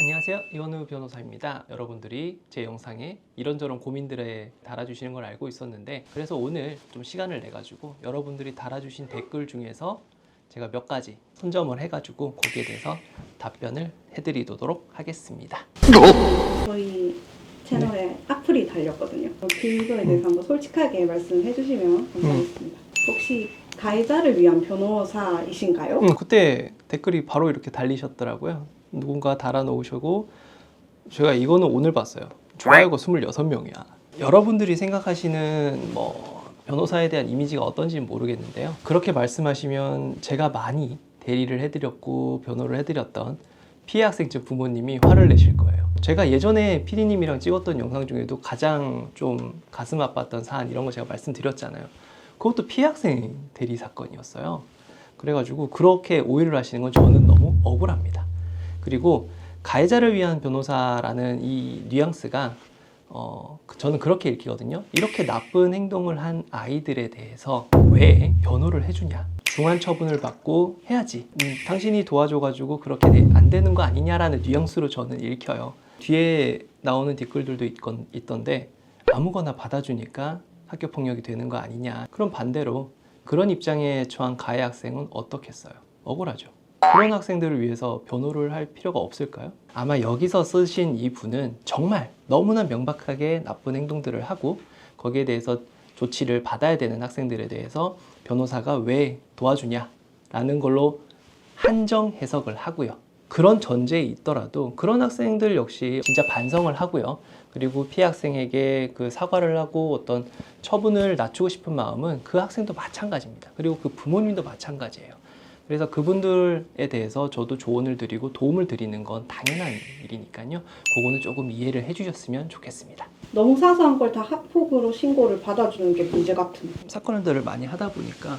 안녕하세요. 이원우 변호사입니다. 여러분들이 제 영상에 이런저런 고민들에 달아주시는 걸 알고 있었는데 그래서 오늘 좀 시간을 내 가지고 여러분들이 달아주신 댓글 중에서 제가 몇 가지 선점을 해가지고 거기에 대해서 답변을 해드리도록 하겠습니다. 저희 채널에 악플이 달렸거든요. 그거에 대해서 한번 솔직하게 말씀해 주시면 감사하겠습니다. 혹시 가해자를 위한 변호사이신가요? 음, 그때 댓글이 바로 이렇게 달리셨더라고요. 누군가 달아놓으시고 제가 이거는 오늘 봤어요. 좋아요가 26명이야. 여러분들이 생각하시는 뭐 변호사에 대한 이미지가 어떤지는 모르겠는데요. 그렇게 말씀하시면 제가 많이 대리를 해드렸고 변호를 해드렸던 피해 학생 측 부모님이 화를 내실 거예요. 제가 예전에 피디님이랑 찍었던 영상 중에도 가장 좀 가슴 아팠던 사안 이런 거 제가 말씀드렸잖아요. 그것도 피해 학생 대리 사건이었어요. 그래가지고 그렇게 오해를 하시는 건 저는 너무 억울합니다. 그리고 가해자를 위한 변호사라는 이 뉘앙스가 어, 그- 저는 그렇게 읽히거든요. 이렇게 나쁜 행동을 한 아이들에 대해서 왜 변호를 해주냐? 중한 처분을 받고 해야지. 음, 당신이 도와줘가지고 그렇게 돼- 안 되는 거 아니냐라는 뉘앙스로 저는 읽혀요. 뒤에 나오는 댓글들도 있건, 있던데 아무거나 받아주니까 학교 폭력이 되는 거 아니냐. 그럼 반대로 그런 입장에 처한 가해 학생은 어떻겠어요? 억울하죠. 그런 학생들을 위해서 변호를 할 필요가 없을까요? 아마 여기서 쓰신 이 분은 정말 너무나 명백하게 나쁜 행동들을 하고 거기에 대해서 조치를 받아야 되는 학생들에 대해서 변호사가 왜 도와주냐라는 걸로 한정 해석을 하고요. 그런 전제에 있더라도 그런 학생들 역시 진짜 반성을 하고요. 그리고 피해 학생에게 그 사과를 하고 어떤 처분을 낮추고 싶은 마음은 그 학생도 마찬가지입니다. 그리고 그 부모님도 마찬가지예요. 그래서 그분들에 대해서 저도 조언을 드리고 도움을 드리는 건 당연한 일이니까요. 그거는 조금 이해를 해주셨으면 좋겠습니다. 너무 사소한 걸 다 학폭으로 신고를 받아주는 게 문제 같은. 사건들을 많이 하다 보니까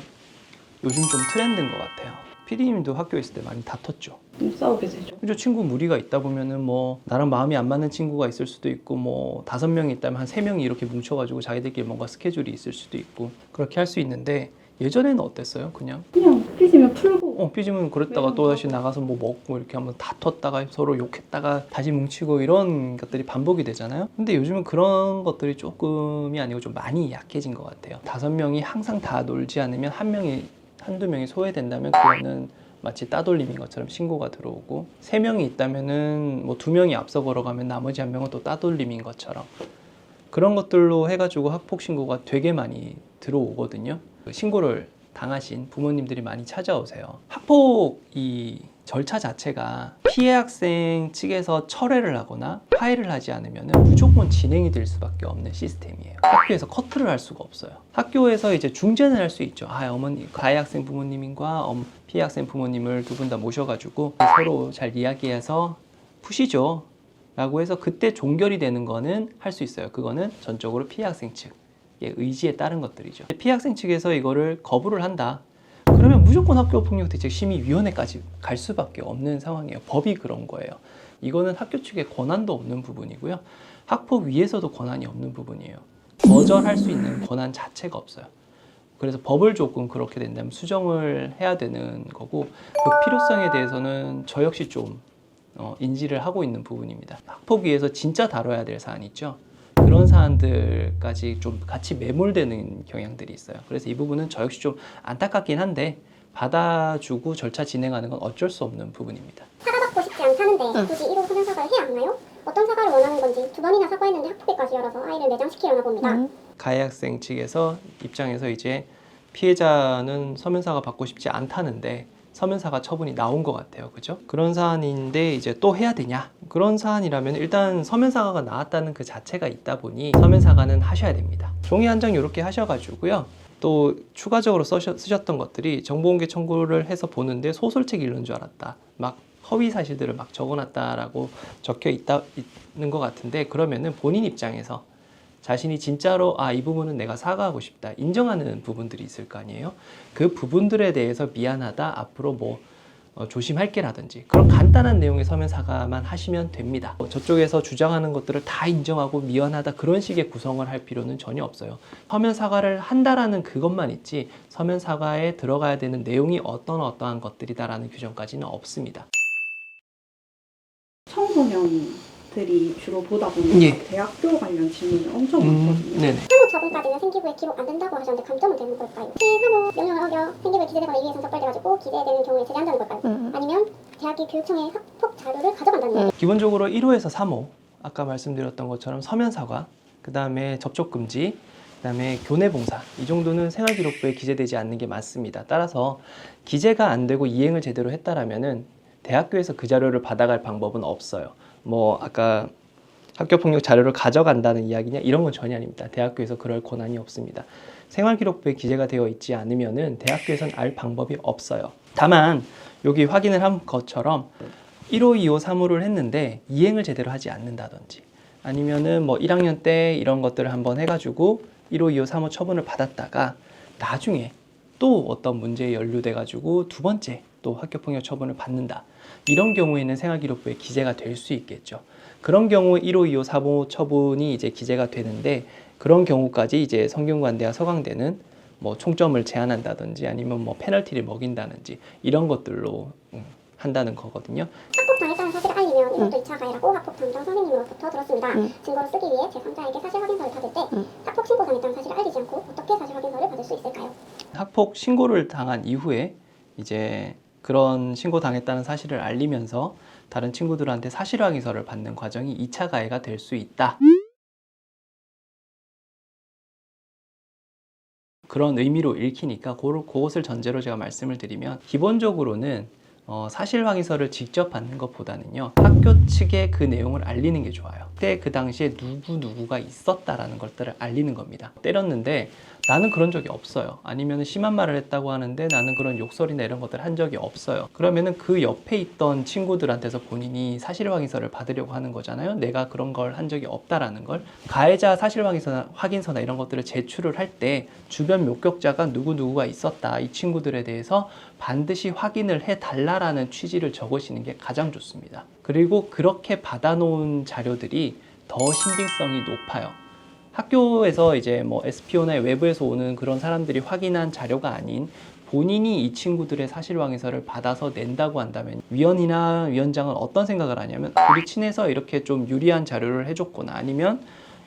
요즘 좀 트렌드인 것 같아요. 피디님도 학교에 있을 때 많이 다퉜죠. 좀 싸우게 되죠. 그죠 친구 무리가 있다 보면은 뭐 나랑 마음이 안 맞는 친구가 있을 수도 있고 뭐 다섯 명이 있다면 한 세 명이 이렇게 뭉쳐가지고 자기들끼리 뭔가 스케줄이 있을 수도 있고 그렇게 할 수 있는데 예전에는 어땠어요? 그냥 그냥 삐지면 풀고. 어 삐지면 그랬다가 또 다시 나가서 뭐 먹고 이렇게 한번 다퉜다가 서로 욕했다가 다시 뭉치고 이런 것들이 반복이 되잖아요. 근데 요즘은 그런 것들이 조금이 아니고 좀 많이 약해진 것 같아요. 다섯 명이 항상 다 놀지 않으면 한 명이 한두 명이 소외된다면 그거는 마치 따돌림인 것처럼 신고가 들어오고 세 명이 있다면은 뭐 두 명이 앞서 걸어가면 나머지 한 명은 또 따돌림인 것처럼 그런 것들로 해가지고 학폭 신고가 되게 많이 들어오거든요. 그 신고를 당하신 부모님들이 많이 찾아오세요. 학폭 이 절차 자체가 피해 학생 측에서 철회를 하거나 파해를 하지 않으면 무조건 진행이 될 수밖에 없는 시스템이에요. 학교에서 커트를 할 수가 없어요. 학교에서 이제 중재는 할 수 있죠. 아, 어머니, 가해 학생 부모님과 엄- 피해 학생 부모님을 두 분 다 모셔가지고 서로 잘 이야기해서 푸시죠. 라고 해서 그때 종결이 되는 거는 할 수 있어요. 그거는 전적으로 피해 학생 측 의 의지에 따른 것들이죠. 피해 학생 측에서 이거를 거부를 한다. 그러면 무조건 학교폭력대책심의위원회까지 갈 수밖에 없는 상황이에요. 법이 그런 거예요. 이거는 학교 측의 권한도 없는 부분이고요. 학폭 위에서도 권한이 없는 부분이에요. 거절할 수 있는 권한 자체가 없어요. 그래서 법을 조금 그렇게 된다면 수정을 해야 되는 거고 그 필요성에 대해서는 저 역시 좀 어, 인지를 하고 있는 부분입니다. 학폭 위에서 진짜 다뤄야 될 사안 있죠. 그런 사안들까지 좀 같이 매몰되는 경향들이 있어요. 그래서 이 부분은 저 역시 좀 안타깝긴 한데 받아주고 절차 진행하는 건 어쩔 수 없는 부분입니다. 사과받고 싶지 않다는데 굳이 1호 소변 사과를 해야 하나요? 어떤 사과를 원하는 건지 두 번이나 사과했는데 학폭에까지 열어서 아이를 매장시키려나 봅니다. 가해 학생 측에서 입장에서 이제 피해자는 서면사가 받고 싶지 않다는데 서면사가 처분이 나온 것 같아요. 그죠? 그런 사안인데 이제 또 해야 되냐? 그런 사안이라면 일단 서면사과가 나왔다는 그 자체가 있다 보니 서면사과는 하셔야 됩니다. 종이 한 장 이렇게 하셔가지고요. 또 추가적으로 써셔, 쓰셨 던 것들이 정보공개 청구를 해서 보는데 소설책 읽는 줄 알았다. 막 허위 사실들을 막 적어놨다라고 적혀 있다 있는 것 같은데 그러면은 본인 입장에서 자신이 진짜로 아 이 부분은 내가 사과하고 싶다 인정하는 부분들이 있을 거 아니에요? 그 부분들에 대해서 미안하다 앞으로 뭐 어, 조심할게라든지 그런 간단한 내용의 서면 사과만 하시면 됩니다. 어, 저쪽에서 주장하는 것들을 다 인정하고 미안하다 그런 식의 구성을 할 필요는 전혀 없어요. 서면 사과를 한다라는 그것만 있지 서면 사과에 들어가야 되는 내용이 어떤 어떠한 것들이다라는 규정까지는 없습니다. 청구 청소년 들이 주로 보다 보니까 예. 대학교 관련 질문이 엄청 음, 많거든요. 네네. 사무 적응까지는 생기부에 기록 안 된다고 하셨는데 감점은 되는 걸까요? 혹시 사무 명령을 어겨 생기부에 기재되거나 이의에선 적발돼가지고 기재되는 경우에 제재한다는 걸까요? 아니면 대학이 교육청에 학폭 자료를 가져간다는 걸까요? 기본적으로 1호에서 3호 아까 말씀드렸던 것처럼 서면 사과, 그 다음에 접촉 금지, 그 다음에 교내 봉사 이 정도는 생활기록부에 기재되지 않는 게 맞습니다. 따라서 기재가 안 되고 이행을 제대로 했다라면은 대학교에서 그 자료를 받아갈 방법은 없어요. 뭐 아까 학교 폭력 자료를 가져간다는 이야기냐 이런 건 전혀 아닙니다. 대학교에서 그럴 권한이 없습니다. 생활기록부에 기재가 되어 있지 않으면은 대학교에선 알 방법이 없어요. 다만 여기 확인을 한 것처럼 1호, 2호, 3호를 했는데 이행을 제대로 하지 않는다든지 아니면은 뭐 1학년 때 이런 것들을 한번 해가지고 1호, 2호, 3호 처분을 받았다가 나중에 또 어떤 문제에 연루돼 가지고 두 번째 또 학교폭력 처분을 받는다. 이런 경우에는 생활기록부에 기재가 될 수 있겠죠. 그런 경우 1호, 2호, 3호 처분이 이제 기재가 되는데 그런 경우까지 이제 성균관대와 서강대는 뭐 총점을 제한한다든지 아니면 뭐 페널티를 먹인다든지 이런 것들로 음, 한다는 거거든요. 학폭 당했다는 사실 을 알리면 이것도 2차 가해라고 학폭 담당 선생님으로부터 들었습니다. 음. 증거를 쓰기 위해 제3자에게 사실 확인서를 받을 때 음. 학폭 신고 당했다는 사실을 알리지 않고 어떻게 사실 확인서를 받을 수 있을까요? 학폭 신고를 당한 이후에 이제 그런 신고 당했다는 사실을 알리면서 다른 친구들한테 사실 확인서를 받는 과정이 2차 가해가 될 수 있다. 그런 의미로 읽히니까 그- 그것을 전제로 제가 말씀을 드리면 기본적으로는 어, 사실 확인서를 직접 받는 것보다는요 학교 측에 그 내용을 알리는 게 좋아요. 그때 그 당시에 누구 누구가 있었다라는 것들을 알리는 겁니다. 때렸는데 나는 그런 적이 없어요. 아니면 심한 말을 했다고 하는데 나는 그런 욕설이나 이런 것들을 한 적이 없어요. 그러면은 그 옆에 있던 친구들한테서 본인이 사실 확인서를 받으려고 하는 거잖아요. 내가 그런 걸 한 적이 없다라는 걸. 가해자 사실 확인서나, 확인서나 이런 것들을 제출을 할 때 주변 목격자가 누구 누구가 있었다. 이 친구들에 대해서 반드시 확인을 해 달라 라는 취지를 적으시는 게 가장 좋습니다. 그리고 그렇게 받아놓은 자료들이 더 신빙성이 높아요. 학교에서 이제 뭐 SPO나 외부에서 오는 그런 사람들이 확인한 자료가 아닌 본인이 이 친구들의 사실 확인서를 받아서 낸다고 한다면 위원이나 위원장은 어떤 생각을 하냐면 우리 친해서 이렇게 좀 유리한 자료를 해줬구나 아니면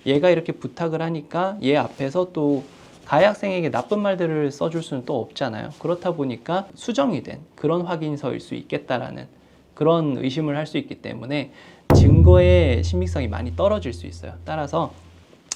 얘가 이렇게 부탁을 하니까 얘 앞에서 또 가해 학생에게 나쁜 말들을 써줄 수는 또 없잖아요. 그렇다 보니까 수정이 된 그런 확인서일 수 있겠다라는 그런 의심을 할 수 있기 때문에 증거의 신빙성이 많이 떨어질 수 있어요. 따라서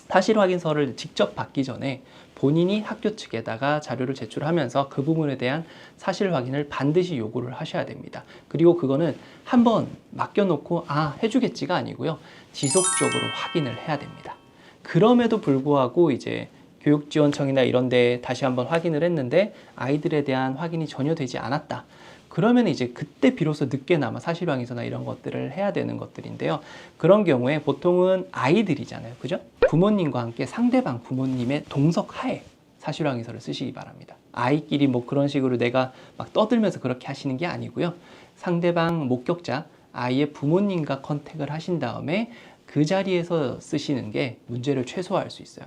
사실 확인서를 직접 받기 전에 본인이 학교 측에다가 자료를 제출하면서 그 부분에 대한 사실 확인을 반드시 요구를 하셔야 됩니다. 그리고 그거는 한 번 맡겨놓고 아 해주겠지가 아니고요 지속적으로 확인을 해야 됩니다. 그럼에도 불구하고 이제 교육지원청이나 이런 데 다시 한번 확인을 했는데 아이들에 대한 확인이 전혀 되지 않았다. 그러면 이제 그때 비로소 늦게나마 사실확인서나 이런 것들을 해야 되는 것들인데요. 그런 경우에 보통은 아이들이잖아요. 그죠? 부모님과 함께 상대방 부모님의 동석 하에 사실확인서를 쓰시기 바랍니다. 아이끼리 뭐 그런 식으로 내가 막 떠들면서 그렇게 하시는 게 아니고요. 상대방 목격자, 아이의 부모님과 컨택을 하신 다음에 그 자리에서 쓰시는 게 문제를 최소화할 수 있어요.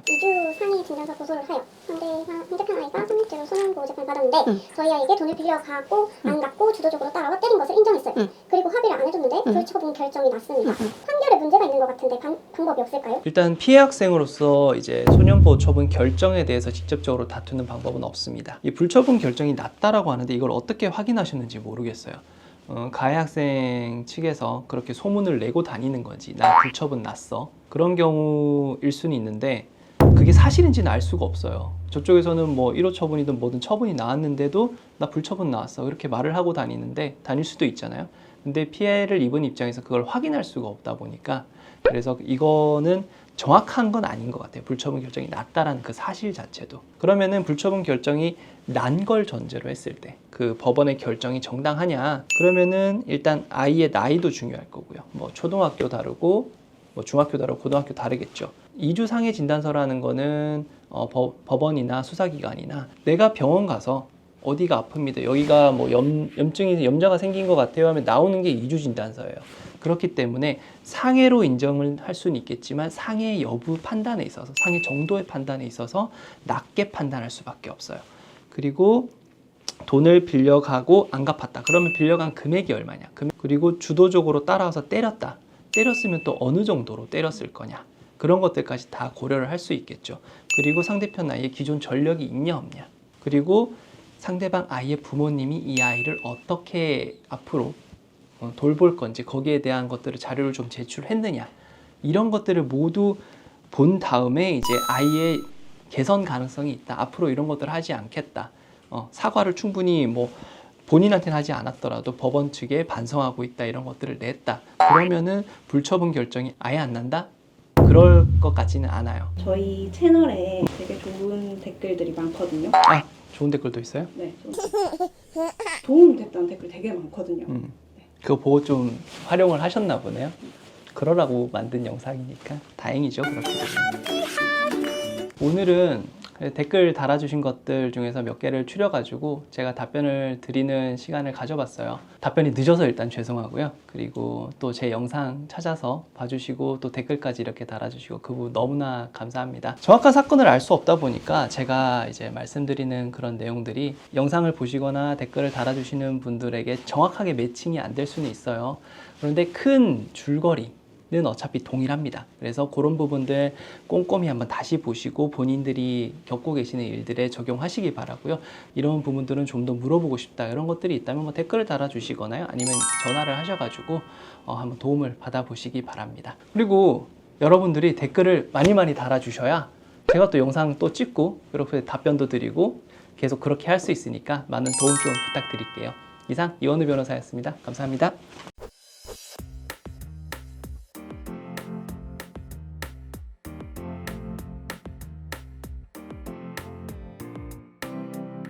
2주 상위 진단서 고소를 하여 상대 상대편 아이가 성립죄로 소년보호 재판 받았는데 저희 아이에게 돈을 빌려가고 안 갚고 주도적으로 따라와 때린 것을 인정했어요. 응. 그리고 합의를 안 해줬는데 불처분 결정이 났습니다. 판결에 문제가 있는 것 같은데 방, 방법이 없을까요? 일단 피해 학생으로서 이제 소년보호 처분 결정에 대해서 직접적으로 다투는 방법은 없습니다. 이 불처분 결정이 났다라고 하는데 이걸 어떻게 확인하셨는지 모르겠어요. 어, 가해 학생 측에서 그렇게 소문을 내고 다니는 건지 나 불처분 났어 그런 경우일 수는 있는데 사실인지는 알 수가 없어요. 저쪽에서는 뭐 1호 처분이든 뭐든 처분이 나왔는데도 나 불처분 나왔어 그렇게 말을 하고 다니는데 다닐 수도 있잖아요. 근데 피해를 입은 입장에서 그걸 확인할 수가 없다 보니까 그래서 이거는 정확한 건 아닌 것 같아요. 불처분 결정이 났다라는 그 사실 자체도. 그러면은 불처분 결정이 난 걸 전제로 했을 때 그 법원의 결정이 정당하냐? 그러면은 일단 아이의 나이도 중요할 거고요. 뭐 초등학교 다르고 뭐 중학교 다르고 고등학교 다르겠죠. 2주 상해 진단서라는 거는 어, 법, 법원이나 수사기관이나 내가 병원 가서 어디가 아픕니다. 여기가 뭐 염, 염증이 염자가 생긴 것 같아요 하면 나오는 게 2주 진단서예요. 그렇기 때문에 상해로 인정을 할 수는 있겠지만 상해 여부 판단에 있어서 상해 정도의 판단에 있어서 낮게 판단할 수밖에 없어요. 그리고 돈을 빌려가고 안 갚았다. 그러면 빌려간 금액이 얼마냐? 그리고 주도적으로 따라와서 때렸다. 때렸으면 또 어느 정도로 때렸을 거냐 그런 것들까지 다 고려를 할 수 있겠죠. 그리고 상대편 아이의 기존 전력이 있냐 없냐. 그리고 상대방 아이의 부모님이 이 아이를 어떻게 앞으로 어, 돌볼 건지 거기에 대한 것들을 자료를 좀 제출했느냐. 이런 것들을 모두 본 다음에 이제 아이의 개선 가능성이 있다. 앞으로 이런 것들을 하지 않겠다. 어, 사과를 충분히 뭐 본인한테는 하지 않았더라도 법원 측에 반성하고 있다. 이런 것들을 냈다. 그러면은 불처분 결정이 아예 안 난다 그럴 것 같지는 않아요 저희 채널에 되게 좋은 댓글들이 많거든요. 아 좋은 댓글도 있어요 네. 좀 도움 됐다는 댓글 되게 많거든요. 음, 그거 보고 좀 활용을 하셨나 보네요. 그러라고 만든 영상이니까 다행이죠. 그렇게 되면. 오늘은 댓글 달아주신 것들 중에서 몇 개를 추려가지고 제가 답변을 드리는 시간을 가져봤어요. 답변이 늦어서 일단 죄송하고요. 그리고 또 제 영상 찾아서 봐주시고 또 댓글까지 이렇게 달아주시고 그 부분 너무나 감사합니다. 정확한 사건을 알 수 없다 보니까 제가 이제 말씀드리는 그런 내용들이 영상을 보시거나 댓글을 달아주시는 분들에게 정확하게 매칭이 안 될 수는 있어요. 그런데 큰 줄거리 는 어차피 동일합니다. 그래서 그런 부분들 꼼꼼히 한번 다시 보시고 본인들이 겪고 계시는 일들에 적용하시기 바라고요. 이런 부분들은 좀 더 물어보고 싶다 이런 것들이 있다면 뭐 댓글을 달아주시거나요. 아니면 전화를 하셔가지고 어, 한번 도움을 받아보시기 바랍니다. 그리고 여러분들이 댓글을 많이 많이 달아주셔야 제가 또 영상 또 찍고 이렇게 답변도 드리고 계속 그렇게 할 수 있으니까 많은 도움 좀 부탁드릴게요. 이상 이원우 변호사였습니다. 감사합니다.